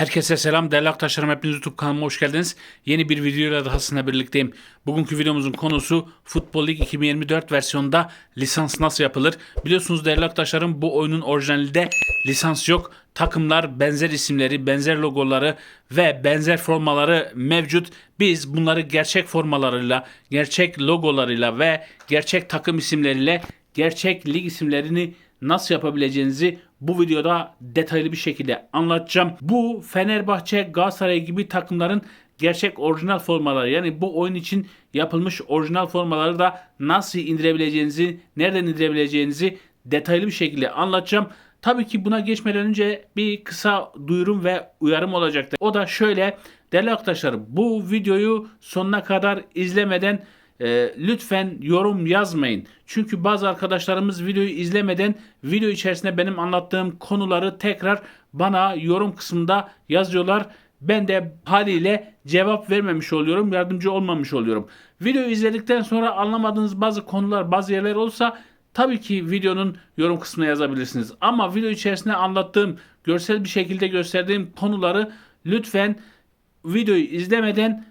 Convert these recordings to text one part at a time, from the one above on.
Herkese selam. Değerli arkadaşlarım hepiniz YouTube kanalıma hoş geldiniz. Yeni bir videoyla daha sizinle birlikteyim. Bugünkü videomuzun konusu Futbol Lig 2024 versiyonunda lisans nasıl yapılır? Biliyorsunuz değerli arkadaşlarım bu oyunun orijinalinde lisans yok. Takımlar benzer isimleri, benzer logoları ve benzer formaları mevcut. Biz bunları gerçek formalarıyla, gerçek logolarıyla ve gerçek takım isimleriyle, gerçek lig isimlerini nasıl yapabileceğinizi bu videoda detaylı bir şekilde anlatacağım. Bu Fenerbahçe, Galatasaray gibi takımların gerçek orijinal formaları yani bu oyun için yapılmış orijinal formaları da nasıl indirebileceğinizi, nereden indirebileceğinizi detaylı bir şekilde anlatacağım. Tabii ki buna geçmeden önce bir kısa duyurum ve uyarım olacaktır. O da şöyle değerli arkadaşlar bu videoyu sonuna kadar izlemeden e, lütfen yorum yazmayın. Çünkü bazı arkadaşlarımız videoyu izlemeden video içerisinde benim anlattığım konuları tekrar bana yorum kısmında yazıyorlar. Ben de haliyle cevap vermemiş oluyorum, yardımcı olmamış oluyorum. Videoyu izledikten sonra anlamadığınız bazı konular, bazı yerler olsa tabii ki videonun yorum kısmına yazabilirsiniz. Ama video içerisinde anlattığım, görsel bir şekilde gösterdiğim konuları lütfen videoyu izlemeden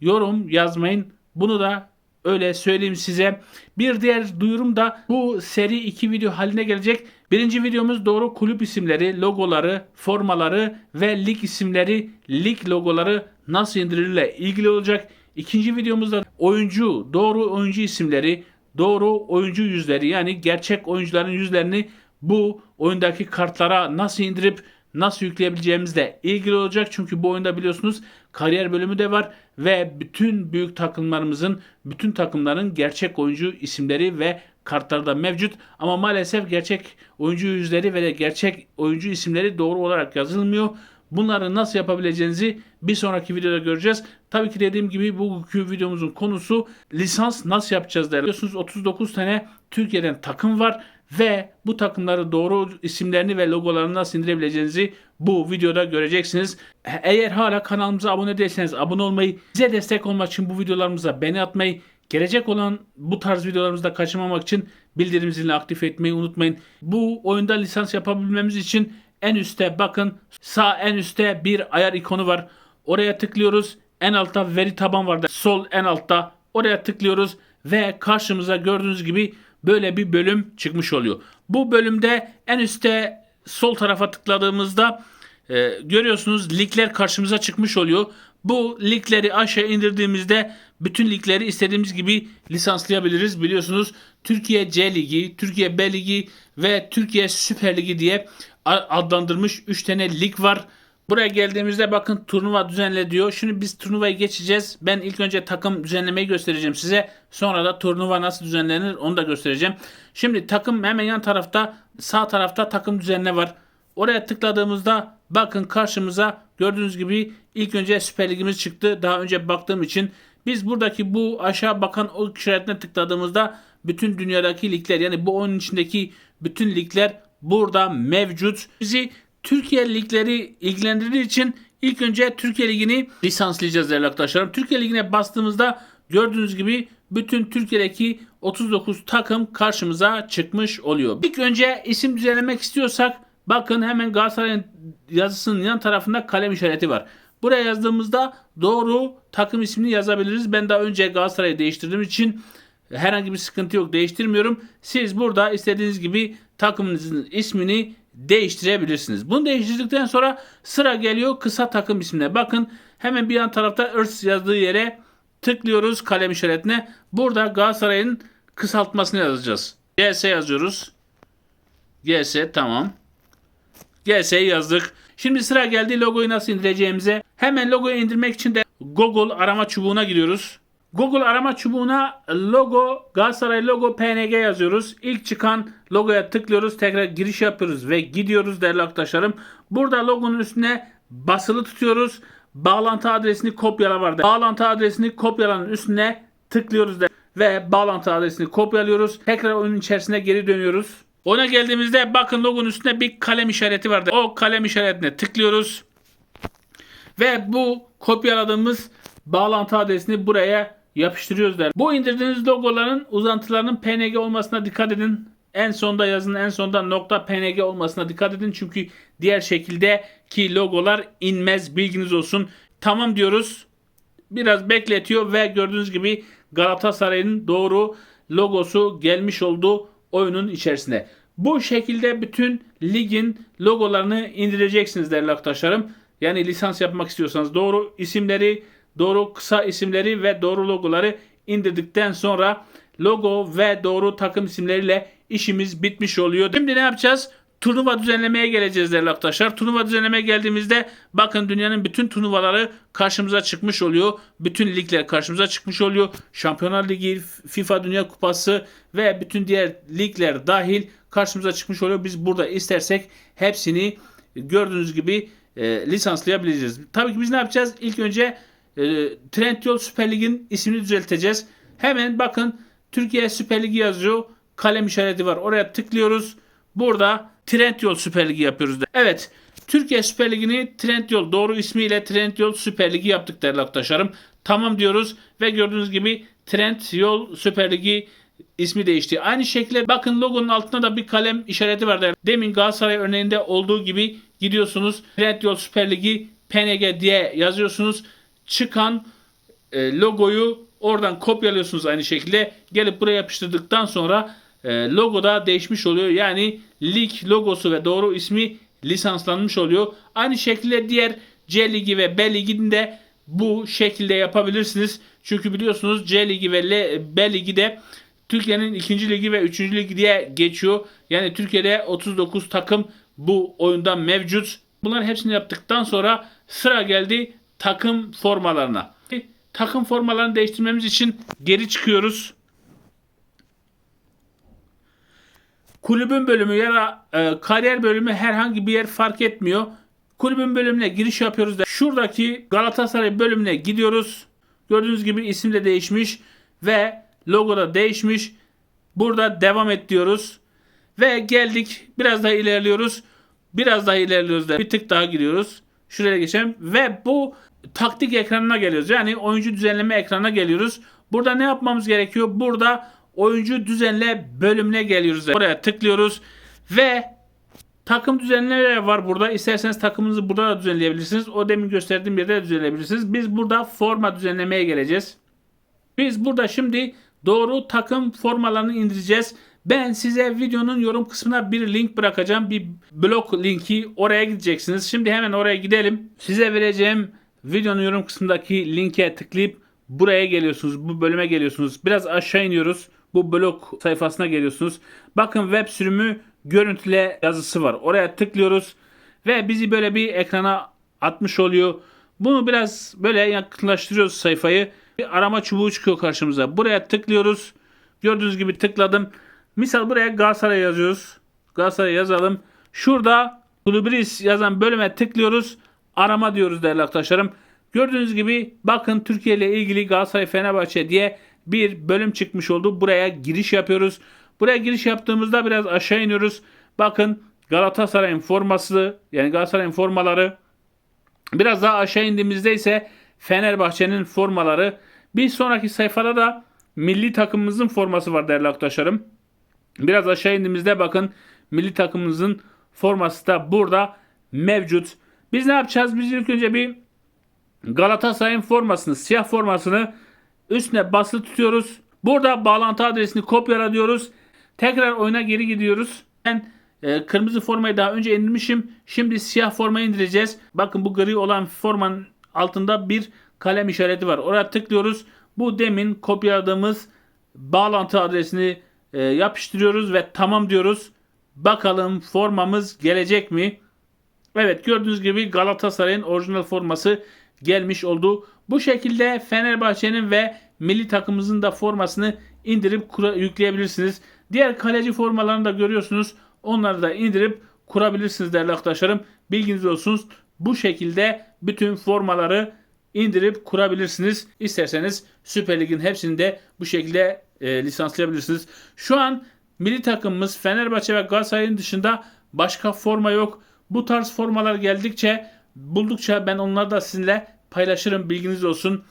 yorum yazmayın. Bunu da Öyle söyleyeyim size. Bir diğer duyurum da bu seri iki video haline gelecek. Birinci videomuz doğru kulüp isimleri, logoları, formaları ve lig isimleri, lig logoları nasıl indirilirle ilgili olacak. İkinci videomuzda oyuncu, doğru oyuncu isimleri, doğru oyuncu yüzleri yani gerçek oyuncuların yüzlerini bu oyundaki kartlara nasıl indirip nasıl yükleyebileceğimizle ilgili olacak. Çünkü bu oyunda biliyorsunuz kariyer bölümü de var ve bütün büyük takımlarımızın, bütün takımların gerçek oyuncu isimleri ve kartları da mevcut. Ama maalesef gerçek oyuncu yüzleri ve de gerçek oyuncu isimleri doğru olarak yazılmıyor. Bunları nasıl yapabileceğinizi bir sonraki videoda göreceğiz. Tabii ki dediğim gibi bugünkü videomuzun konusu lisans nasıl yapacağız der. Biliyorsunuz 39 tane Türkiye'den takım var ve bu takımları doğru isimlerini ve logolarını nasıl indirebileceğinizi bu videoda göreceksiniz. Eğer hala kanalımıza abone değilseniz abone olmayı, bize destek olmak için bu videolarımıza beğeni atmayı, gelecek olan bu tarz videolarımızda kaçırmamak için bildirim zilini aktif etmeyi unutmayın. Bu oyunda lisans yapabilmemiz için en üstte bakın sağ en üstte bir ayar ikonu var. Oraya tıklıyoruz. En altta veri taban var. Sol en altta. Oraya tıklıyoruz ve karşımıza gördüğünüz gibi böyle bir bölüm çıkmış oluyor. Bu bölümde en üstte sol tarafa tıkladığımızda e, görüyorsunuz ligler karşımıza çıkmış oluyor. Bu ligleri aşağı indirdiğimizde bütün ligleri istediğimiz gibi lisanslayabiliriz. Biliyorsunuz Türkiye C Ligi, Türkiye B Ligi ve Türkiye Süper Ligi diye adlandırmış 3 tane lig var. Buraya geldiğimizde bakın turnuva düzenle diyor. Şimdi biz turnuvayı geçeceğiz. Ben ilk önce takım düzenlemeyi göstereceğim size. Sonra da turnuva nasıl düzenlenir onu da göstereceğim. Şimdi takım hemen yan tarafta sağ tarafta takım düzenle var. Oraya tıkladığımızda bakın karşımıza gördüğünüz gibi ilk önce Süper Ligimiz çıktı. Daha önce baktığım için biz buradaki bu aşağı bakan o işaretine tıkladığımızda bütün dünyadaki ligler yani bu oyunun içindeki bütün ligler burada mevcut. Bizi Türkiye ligleri ilgilendirdiği için ilk önce Türkiye Ligi'ni lisanslayacağız değerli arkadaşlarım. Türkiye Ligi'ne bastığımızda gördüğünüz gibi bütün Türkiye'deki 39 takım karşımıza çıkmış oluyor. İlk önce isim düzenlemek istiyorsak bakın hemen Galatasaray'ın yazısının yan tarafında kalem işareti var. Buraya yazdığımızda doğru takım ismini yazabiliriz. Ben daha önce Galatasaray'ı değiştirdiğim için herhangi bir sıkıntı yok değiştirmiyorum. Siz burada istediğiniz gibi takımınızın ismini değiştirebilirsiniz. Bunu değiştirdikten sonra sıra geliyor kısa takım ismine. Bakın hemen bir yan tarafta ırs yazdığı yere tıklıyoruz kalem işaretine. Burada Galatasaray'ın kısaltmasını yazacağız. GS yazıyoruz. GS tamam. GS'yi yazdık. Şimdi sıra geldi logoyu nasıl indireceğimize. Hemen logoyu indirmek için de Google arama çubuğuna giriyoruz. Google arama çubuğuna logo, Galatasaray logo PNG yazıyoruz. İlk çıkan logoya tıklıyoruz. Tekrar giriş yapıyoruz ve gidiyoruz değerli arkadaşlarım. Burada logonun üstüne basılı tutuyoruz. Bağlantı adresini kopyala var. Bağlantı adresini kopyalanın üstüne tıklıyoruz de ve bağlantı adresini kopyalıyoruz. Tekrar oyunun içerisine geri dönüyoruz. Ona geldiğimizde bakın logonun üstünde bir kalem işareti vardı. O kalem işaretine tıklıyoruz. Ve bu kopyaladığımız bağlantı adresini buraya yapıştırıyoruz der. Bu indirdiğiniz logoların uzantılarının PNG olmasına dikkat edin. en sonda yazın en sonda nokta png olmasına dikkat edin. Çünkü diğer şekilde ki logolar inmez bilginiz olsun. Tamam diyoruz. Biraz bekletiyor ve gördüğünüz gibi Galatasaray'ın doğru logosu gelmiş oldu oyunun içerisine. Bu şekilde bütün ligin logolarını indireceksiniz değerli arkadaşlarım. Yani lisans yapmak istiyorsanız doğru isimleri, doğru kısa isimleri ve doğru logoları indirdikten sonra logo ve doğru takım isimleriyle işimiz bitmiş oluyor. Şimdi ne yapacağız? Turnuva düzenlemeye geleceğiz değerli arkadaşlar. Turnuva düzenlemeye geldiğimizde bakın dünyanın bütün turnuvaları karşımıza çıkmış oluyor. Bütün ligler karşımıza çıkmış oluyor. Şampiyonlar Ligi, FIFA Dünya Kupası ve bütün diğer ligler dahil karşımıza çıkmış oluyor. Biz burada istersek hepsini gördüğünüz gibi e, lisanslayabileceğiz. Tabii ki biz ne yapacağız? İlk önce e, Trendyol Süper Lig'in ismini düzelteceğiz. Hemen bakın Türkiye Süper Ligi yazıyor. Kalem işareti var. Oraya tıklıyoruz. Burada Trendyol Süper Ligi yapıyoruz. Da. Evet. Türkiye Süper Ligi'ni Trendyol doğru ismiyle Trendyol Süper Ligi yaptık değerli arkadaşlarım. Tamam diyoruz ve gördüğünüz gibi Trendyol Süper Ligi ismi değişti. Aynı şekilde bakın logonun altında da bir kalem işareti var. Değerli. Demin Galatasaray örneğinde olduğu gibi gidiyorsunuz. Trendyol Süper Ligi PNG diye yazıyorsunuz. Çıkan e, logoyu oradan kopyalıyorsunuz aynı şekilde. Gelip buraya yapıştırdıktan sonra e, logo da değişmiş oluyor. Yani lig logosu ve doğru ismi lisanslanmış oluyor. Aynı şekilde diğer C ligi ve B liginde bu şekilde yapabilirsiniz. Çünkü biliyorsunuz C ligi ve L, B ligi de Türkiye'nin 2. ligi ve 3. ligi diye geçiyor. Yani Türkiye'de 39 takım bu oyunda mevcut. Bunların hepsini yaptıktan sonra sıra geldi takım formalarına. Takım formalarını değiştirmemiz için geri çıkıyoruz. Kulübün bölümü ya da e, kariyer bölümü herhangi bir yer fark etmiyor. Kulübün bölümüne giriş yapıyoruz da şuradaki Galatasaray bölümüne gidiyoruz. Gördüğünüz gibi isim de değişmiş ve logo da değişmiş. Burada devam et diyoruz. Ve geldik. Biraz daha ilerliyoruz. Biraz daha ilerliyoruz da bir tık daha giriyoruz. Şuraya geçelim ve bu taktik ekranına geliyoruz. Yani oyuncu düzenleme ekranına geliyoruz. Burada ne yapmamız gerekiyor? Burada oyuncu düzenle bölümüne geliyoruz. Oraya tıklıyoruz ve takım düzenlemeleri var burada. İsterseniz takımınızı burada da düzenleyebilirsiniz. O demin gösterdiğim yerde de düzenleyebilirsiniz. Biz burada forma düzenlemeye geleceğiz. Biz burada şimdi doğru takım formalarını indireceğiz. Ben size videonun yorum kısmına bir link bırakacağım. Bir blok linki oraya gideceksiniz. Şimdi hemen oraya gidelim. Size vereceğim videonun yorum kısmındaki linke tıklayıp buraya geliyorsunuz. Bu bölüme geliyorsunuz. Biraz aşağı iniyoruz. Bu blog sayfasına geliyorsunuz. Bakın web sürümü görüntüle yazısı var. Oraya tıklıyoruz ve bizi böyle bir ekrana atmış oluyor. Bunu biraz böyle yakınlaştırıyoruz sayfayı. Bir arama çubuğu çıkıyor karşımıza. Buraya tıklıyoruz. Gördüğünüz gibi tıkladım. Misal buraya Galatasaray yazıyoruz. Galatasaray yazalım. Şurada Kulübris yazan bölüme tıklıyoruz. Arama diyoruz değerli arkadaşlarım. Gördüğünüz gibi bakın Türkiye ile ilgili Galatasaray Fenerbahçe diye bir bölüm çıkmış oldu. Buraya giriş yapıyoruz. Buraya giriş yaptığımızda biraz aşağı iniyoruz. Bakın Galatasaray'ın forması yani Galatasaray'ın formaları. Biraz daha aşağı indiğimizde ise Fenerbahçe'nin formaları. Bir sonraki sayfada da milli takımımızın forması var değerli arkadaşlarım. Biraz aşağı indiğimizde bakın milli takımımızın forması da burada mevcut. Biz ne yapacağız? Biz ilk önce bir Galatasaray'ın formasını, siyah formasını üstüne basılı tutuyoruz. Burada bağlantı adresini kopyala diyoruz. Tekrar oyuna geri gidiyoruz. Ben e, kırmızı formayı daha önce indirmişim. Şimdi siyah formayı indireceğiz. Bakın bu gri olan formanın altında bir kalem işareti var. Oraya tıklıyoruz. Bu demin kopyaladığımız bağlantı adresini e, yapıştırıyoruz ve tamam diyoruz. Bakalım formamız gelecek mi? Evet gördüğünüz gibi Galatasaray'ın orijinal forması gelmiş oldu. Bu şekilde Fenerbahçe'nin ve milli takımımızın da formasını indirip kura- yükleyebilirsiniz. Diğer kaleci formalarını da görüyorsunuz. Onları da indirip kurabilirsiniz değerli arkadaşlarım. Bilginiz olsun. Bu şekilde bütün formaları indirip kurabilirsiniz. İsterseniz Süper Lig'in hepsini de bu şekilde e, lisanslayabilirsiniz. Şu an milli takımımız Fenerbahçe ve Galatasaray'ın dışında başka forma yok. Bu tarz formalar geldikçe buldukça ben onları da sizinle paylaşırım. Bilginiz olsun.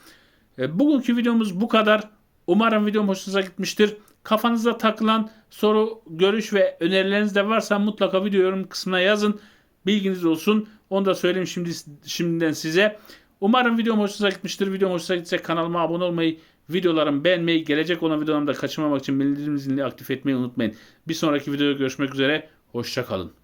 E, bugünkü videomuz bu kadar. Umarım videom hoşunuza gitmiştir. Kafanızda takılan soru, görüş ve önerileriniz de varsa mutlaka video yorum kısmına yazın. Bilginiz olsun. Onu da söyleyeyim şimdi şimdiden size. Umarım videom hoşunuza gitmiştir. Videom hoşunuza gitse kanalıma abone olmayı, videolarımı beğenmeyi, gelecek olan videolarımı da kaçırmamak için bildirim zilini aktif etmeyi unutmayın. Bir sonraki videoda görüşmek üzere. Hoşçakalın.